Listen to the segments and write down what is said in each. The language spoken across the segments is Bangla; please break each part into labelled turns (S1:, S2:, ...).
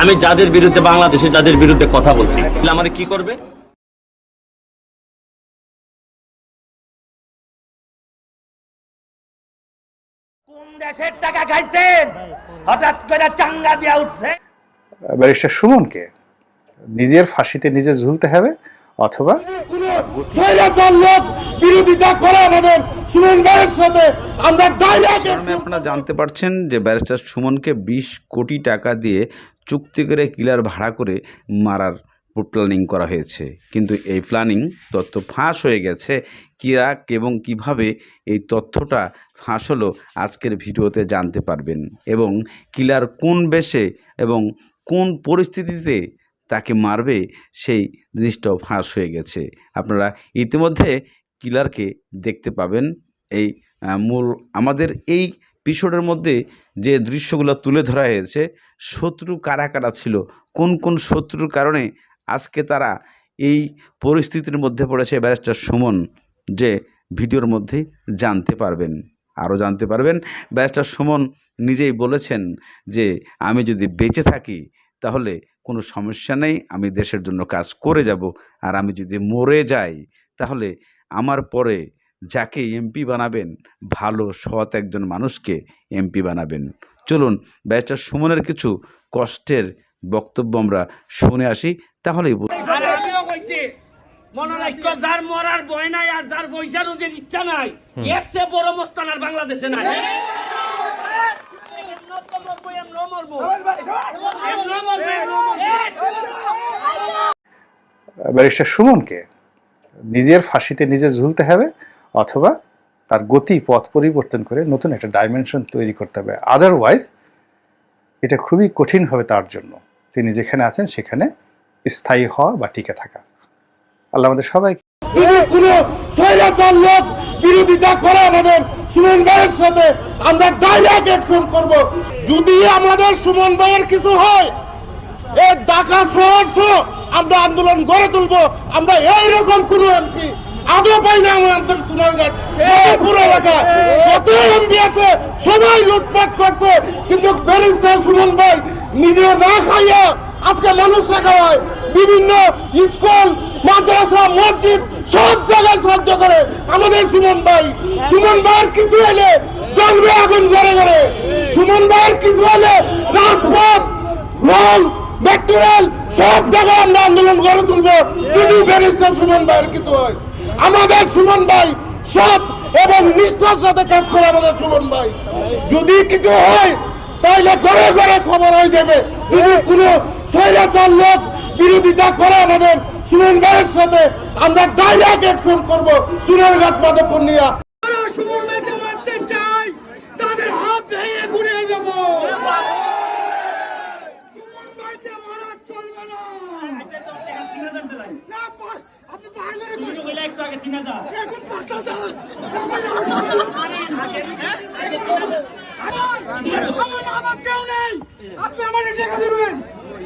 S1: আমি যাদের বিরুদ্ধে বাংলাদেশে যাদের বিরুদ্ধে কথা বলছি আমার কি করবে?
S2: কোন দেশের টাকা খাইছেন? হঠাৎ করে চাঙ্গা দিয়া উঠছে।
S3: ব্যারিস্টার সুমনকে নিজের ফাঁসিতে নিজে ঝুলতে হবে অথবা
S4: বিরোধিতা করে আমাদের সুমন ভাইয়ের সাথে। আমরা
S5: আপনারা জানতে পারছেন যে ব্যারিস্টার সুমনকে বিশ কোটি টাকা দিয়ে চুক্তি করে কিলার ভাড়া করে মারার প্ল্যানিং করা হয়েছে। কিন্তু এই প্ল্যানিং তথ্য ফাঁস হয়ে গেছে। কিরা এবং কীভাবে এই তথ্যটা ফাঁস হলো আজকের ভিডিওতে জানতে পারবেন। এবং কিলার কোন বেশে এবং কোন পরিস্থিতিতে তাকে মারবে, সেই জিনিসটাও ফাঁস হয়ে গেছে। আপনারা ইতিমধ্যে কিলারকে দেখতে পাবেন। এই মূল, আমাদের এই এপিসোডের মধ্যে যে দৃশ্যগুলো তুলে ধরা হয়েছে, শত্রু কারা কারা ছিল, কোন কোন শত্রুর কারণে আজকে তারা এই পরিস্থিতির মধ্যে পড়েছে, ব্যারিস্টার সুমন যে ভিডিওর মধ্যে জানতে পারবেন, আরও জানতে পারবেন। ব্যারিস্টার সুমন নিজেই বলেছেন যে, আমি যদি বেঁচে থাকি, তাহলে কোনো সমস্যা নেই আমি দেশের জন্য কাজ করে যাব। আর আমি যদি মরে যাই তাহলে আমার পরে যাকে এমপি বানাবেন ভালো সৎ একজন মানুষকে এমপি বানাবেন। চলুন ব্যারিস্টার সুমনের কিছু কষ্টের বক্তব্য আমরা শুনে আসি তাহলেই
S6: মনে রাখো যার মরার ভয় নাই আর যার পয়সা রুজির ইচ্ছা নাই এর বড় মস্তান আর বাংলাদেশে নাই এমন তো মরবো, এমনও মরবো। এমনও মরবো, এমনও মরবো।
S3: ব্যারিস্টার সুমনকে নিজের ফাঁসিতে নিজে ঝুলতে হবে অথবা তার গতি পথ পরিবর্তন করে নতুন একটা ডাইমেনশন তৈরি করতে হবে। আদারওয়াইজ এটা খুবই কঠিন হবে তার জন্য। তিনি যেখানে আছেন সেখানে স্থায়ী হওয়া বা টিকে থাকা। আল্লাহ আমাদের সবাই
S4: যদি লোক বিরোধিতা করে আমাদের সুমন ভাইয়ের সাথে, আমরা ডাইরেক্ট অ্যাকশন করব। যদি আমাদের সুমন ভাইয়ের কিছু আন্দোলন গড়ে আমরা এইরকম কোন এমপি আগে পাই না আমাদের এমপি আছে, সবাই লুটপাট করছে। কিন্তু সুমন ভাই নিজে না খাইয়া আজকে মানুষ রাখা হয়। বিভিন্ন স্কুল, মাদ্রাসা, মসজিদ সব জায়গায় সাহায্য করে। আমাদের সুমন ভাই, সুমন ভাইয়ের কিছু হলে জ্বলবে আগুন ঘরে ঘরে সুমন ভাইয়ের কিছু হলে রাজপথ রং ব্যাকটেরিয়াল সব জায়গায় আমরা আন্দোলন গড়ে তুলবো। যদি ব্যারিস্টার সুমন ভাইয়ের কিছু হয়। আমাদের সুমন ভাই সৎ এবং নিষ্ঠার সাথে কাজ করে আমাদের সুমন ভাই। যদি কিছু হয়, তাইলে ঘরে ঘরে খবর হয়ে যাবে। যদি কোনো স্বৈরাচার লোক বিরোধিতা করে আমাদের ভাইয়ের সাথে আমরা ডাইরেক্ট অ্যাকশন করব। চুনারঘাট মাধবপুর নিয়ে।
S6: আপনি আমাকে টাকা দিবেন।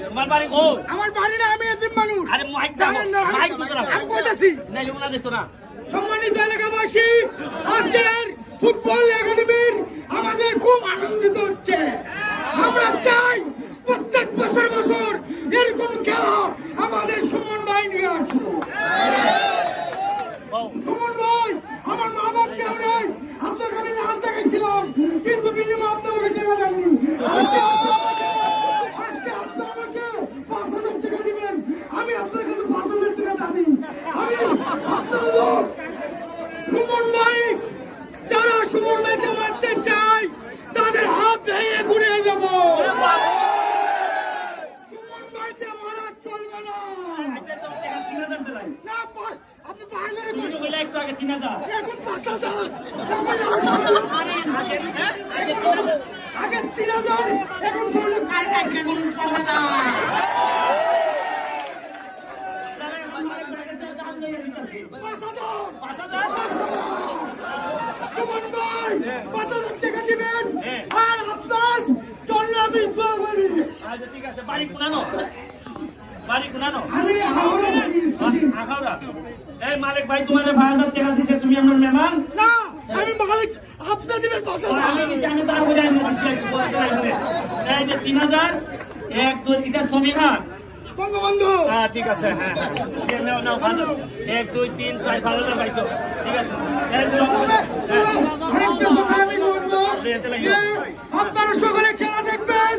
S7: তোমার বাড়ি কো
S6: আমার বাড়ি না আমি এতিম মানুষ।
S7: আরে মাইক দাও মাইক দিতে না
S6: আমি কইতাছি।
S7: না লোক না দিত না।
S6: সম্মানিত এলাকাবাসী আজকের ফুটবল একাডেমির আমাদের খুব আনন্দিত হচ্ছে। আমরা চাই প্রত্যেক বছর বছর এরকম খেলা আমাদের সুমন ভাই নিয়ে আসব সুমন ভাই আমার মা বাপ কেউ নেই আপনাকে আমি লাশ দেখাইছিলাম কিন্তু বিনিময়ে আপনি আমাকে টাকা দেননি আজকে আজকে আপনি আমাকে পাঁচ হাজার টাকা দিবেন আমি আপনার কাছে পাঁচ হাজার টাকা দাবি আমি আপনার লোক সুমন ভাই যারা সুমন ভাইকে মারতে চায় তাদের হাত ভেঙে ঘুরিয়ে দেব সুমন ভাইকে মারা চলবে না না পা- আপনি পায়ে ধরে বলুন।
S7: বলে একটু আগে তিন হাজার
S6: এখন পাঁচ হাজার আগে তিন হাজার এখন ষোলো কার কাছে পাঁচ হাজার পাঁচ হাজার
S7: পাঁচ হাজার
S6: সুমন ভাই পাঁচ হাজার টাকা দিবেন আর আপনার চল্লিশ বাঙালি
S7: আচ্ছা ঠিক আছে বাড়ি কুনানো বাড়ি কুনানো
S6: আমি হাওড়া থাকি।
S7: এই মালিক ভাই তোমাদের ভাই টাকা দিতে তুমি আমার মেহমান
S6: না আমি মালিক আপনি দিবেন
S7: আমি
S6: হাজার
S7: তার বুঝে আমি দিচ্ছি, একটু বলতে লাগবে। এই যে তিন হাজার এক দুই এটা না
S6: বঙ্গবন্ধু
S7: হ্যাঁ ঠিক আছে হ্যাঁ হ্যাঁ নাও নাও ভালো এক দুই তিন চার ভালো না পাইছো ঠিক আছে
S6: আপনারা সকলে খেলা দেখবেন।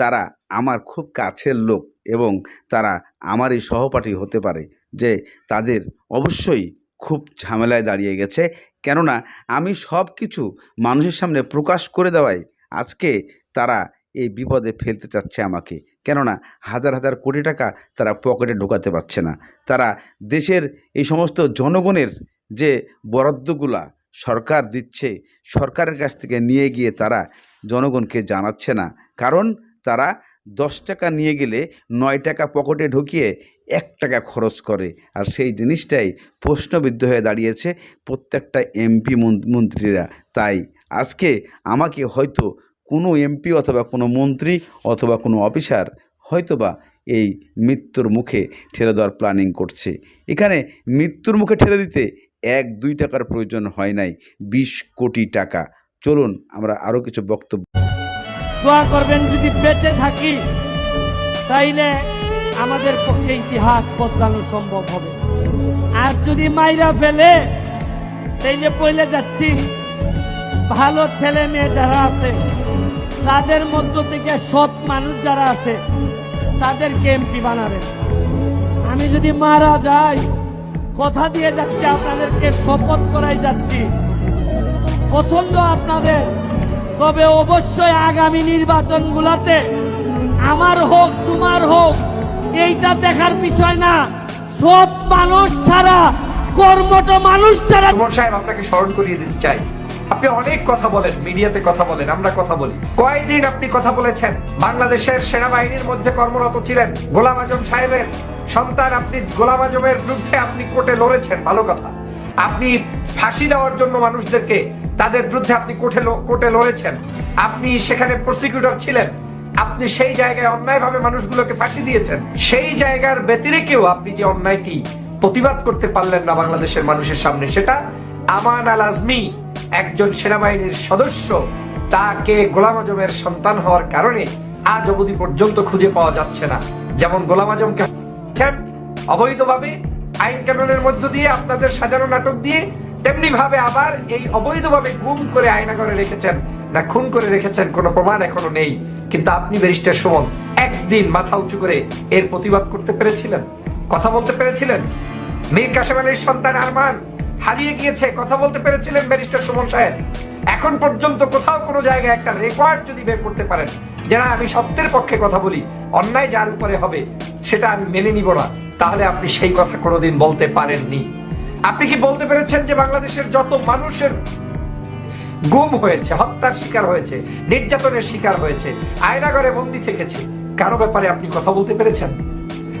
S5: তারা আমার খুব কাছের লোক এবং তারা আমারই সহপাঠী হতে পারে যে তাদের অবশ্যই খুব ঝামেলায় দাঁড়িয়ে গেছে। কেননা আমি সব কিছু মানুষের সামনে প্রকাশ করে দেওয়ায় আজকে তারা এই বিপদে ফেলতে চাচ্ছে আমাকে। কেননা হাজার হাজার কোটি টাকা তারা পকেটে ঢোকাতে পারছে না। তারা দেশের এই সমস্ত জনগণের যে বরাদ্দগুলা সরকার দিচ্ছে, সরকারের কাছ থেকে নিয়ে গিয়ে তারা জনগণকে জানাচ্ছে না। কারণ তারা দশ টাকা নিয়ে গেলে নয় টাকা পকেটে ঢুকিয়ে এক টাকা খরচ করে। আর সেই জিনিসটাই প্রশ্নবিদ্ধ হয়ে দাঁড়িয়েছে প্রত্যেকটা এমপি মন্ত্রীরা। তাই আজকে আমাকে হয়তো কোনো এমপি অথবা কোনো মন্ত্রী অথবা কোনো অফিসার হয়তোবা এই মৃত্যুর মুখে ঠেলে দেওয়ার প্ল্যানিং করছে। এখানে মৃত্যুর মুখে ঠেলে দিতে এক, দুই টাকার প্রয়োজন হয় নাই, বিশ কোটি টাকা। চলুন, আমরা আরও কিছু বক্তব্য
S7: করবেন, যদি বেঁচে থাকি, তাইলে আমাদের পক্ষে ইতিহাস বদলানো সম্ভব হবে। আর যদি মাইরা ফেলে, তাইলে পইলে যাচ্ছি। ভালো ছেলে মেয়ে যারা আছে, তাদের মধ্য থেকে সৎ মানুষ যারা আছে, তাদেরকে এমপি বানাবেন। আমি যদি মারা যাই কথা দিয়ে যাচ্ছি, আপনাদেরকে শপথ করাই যাচ্ছি। পছন্দ আপনাদের, তবে অবশ্যই আগামী নির্বাচনগুলোতে আমার হোক, তোমার হোক, এইটা দেখার বিষয় না। সব মানুষ ছাড়া, কর্মঠ মানুষ ছাড়া
S8: সাহেব, আপনাকে স্মরণ করিয়ে দিতে চাই। আপনি অনেক কথা বলেন, মিডিয়াতে কথা বলেন, আমরা কথা বলি। কয়দিন আপনি কথা বলেছেন? বাংলাদেশের সেনাবাহিনীর মধ্যে কর্মরত ছিলেন, গোলাম আজম সাহেবের। সন্তান, আপনি গোলাম বিরুদ্ধে আপনি কোর্টে লড়েছেন, ভালো কথা। আপনি ফাঁসি দেওয়ার জন্য মানুষদেরকে, তাদের বিরুদ্ধে আপনি কোর্টে কোর্টে লড়েছেন। আপনি সেখানে প্রসিকিউটর ছিলেন। আপনি সেই জায়গায় অন্যায়ভাবে মানুষগুলোকে ফাঁসি দিয়েছেন। সেই জায়গার ব্যতিরেকেও আপনি যে অন্যায়টি প্রতিবাদ করতে পারলেন না বাংলাদেশের মানুষের সামনে, সেটা আমান আল আজমি, একজন সেনাবাহিনীর সদস্য, তাকে গোলাম আজমের সন্তান হওয়ার কারণে আজ অবধি পর্যন্ত খুঁজে পাওয়া যাচ্ছে না। যেমন গোলাম আজমকে হচ্ছেন অবৈধভাবে আইন কানুনের মধ্য দিয়ে আপনাদের সাজানো নাটক দিয়ে তেমনি ভাবে আবার এই অবৈধভাবে গুম করে আয়নাগরে রেখেছেন। না, খুন করে রেখেছেন কোনো প্রমাণ এখনও নেই। কিন্তু আপনি ব্যারিস্টার সুমন, একদিন মাথা উঁচু করে এর প্রতিবাদ করতে পেরেছিলেন? কথা বলতে পেরেছিলেন? মীর কাসেম আলীর সন্তান আরমান হারিয়ে গিয়েছে, কথা বলতে পেরেছিলেন ব্যারিস্টার সুমন সাহেব? এখন পর্যন্ত কোথাও কোনো জায়গায় একটা রেকর্ড যদি বের করতে পারেন যে না আমি সত্যের পক্ষে কথা বলি অন্যায় যার উপরে হবে সেটা আমি মেনে নিব না। তাহলে আপনি সেই কথা কোনোদিন বলতে পারেননি। আপনি কি বলতে পেরেছেন যে বাংলাদেশের যত মানুষের গুম হয়েছে হত্যার শিকার হয়েছে নির্যাতনের শিকার হয়েছে আয়নাগরে বন্দি থেকেছে কারও ব্যাপারে আপনি কথা বলতে পেরেছেন?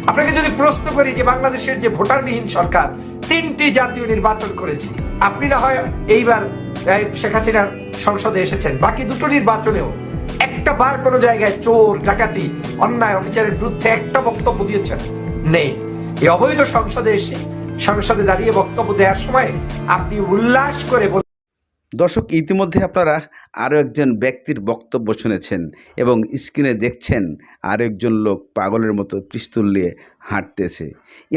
S8: আপনাকে যদি প্রশ্ন করি যে বাংলাদেশের যে ভোটারবিহীন সরকার তিনটি জাতীয় নির্বাচন করেছে আপনি না হয় এইবার এই, শেখ হাসিনার সংসদে এসেছেন। বাকি দুটো নির্বাচনেও একটা বার কোনো জায়গায় চোর, ডাকাতি, অন্যায়, অবিচারের বিরুদ্ধে একটা বক্তব্য দিয়েছেন। নেই। এই অবৈধ সংসদে এসে সংসদে দাঁড়িয়ে বক্তব্য দেওয়ার সময় আপনি উল্লাস করে
S5: দর্শক, ইতিমধ্যে আপনারা আরও একজন ব্যক্তির বক্তব্য শুনেছেন এবং স্ক্রিনে দেখছেন আরও একজন লোক পাগলের মতো পিস্তুল নিয়ে হাঁটতেছে।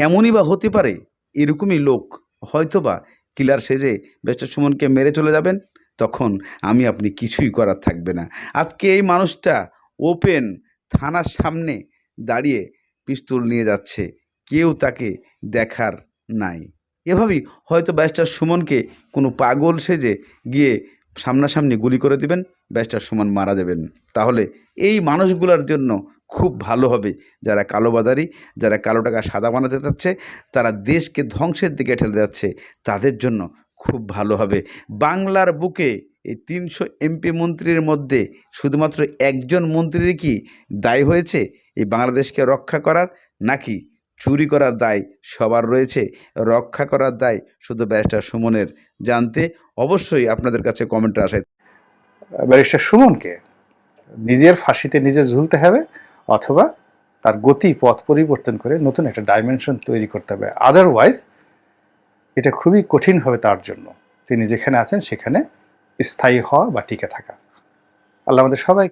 S5: এমনই বা হতে পারে, এরকমই লোক হয়তোবা কিলার সেজে বেস্টার সুমনকে মেরে চলে যাবেন, তখন আমি আপনি কিছুই করার থাকবে না। আজকে এই মানুষটা ওপেন থানার সামনে দাঁড়িয়ে পিস্তল নিয়ে যাচ্ছে, কেউ তাকে দেখার নাই। এভাবেই হয়তো ব্যারিস্টার সুমনকে কোনো পাগল সেজে গিয়ে সামনাসামনি গুলি করে দিবেন ব্যারিস্টার সুমন মারা যাবেন। তাহলে এই মানুষগুলোর জন্য খুব ভালো হবে। যারা কালোবাজারি যারা কালো টাকা সাদা বানাতে চাচ্ছে, তারা দেশকে ধ্বংসের দিকে ঠেলে যাচ্ছে, তাদের জন্য খুব ভালো হবে। বাংলার বুকে এই তিনশো এমপি মন্ত্রীর মধ্যে শুধুমাত্র একজন মন্ত্রীর কি দায় হয়েছে? এই বাংলাদেশকে রক্ষা করার নাকি চুরি করার দায় সবার রয়েছে? রক্ষা করার দায় শুধু ব্যারিস্টার সুমনের। জানতে অবশ্যই আপনাদের কাছে কমেন্টে আসায়
S3: ব্যারিস্টার সুমনকে নিজের ফাঁসিতে নিজে ঝুলতে হবে। অথবা তার গতি পথ পরিবর্তন করে নতুন একটা ডাইমেনশন তৈরি করতে হবে। আদারওয়াইজ এটা খুবই কঠিন হবে তার জন্য। তিনি যেখানে আছেন, সেখানে স্থায়ী হওয়া বা টিকে থাকা। আল্লাহ আমাদের সবাই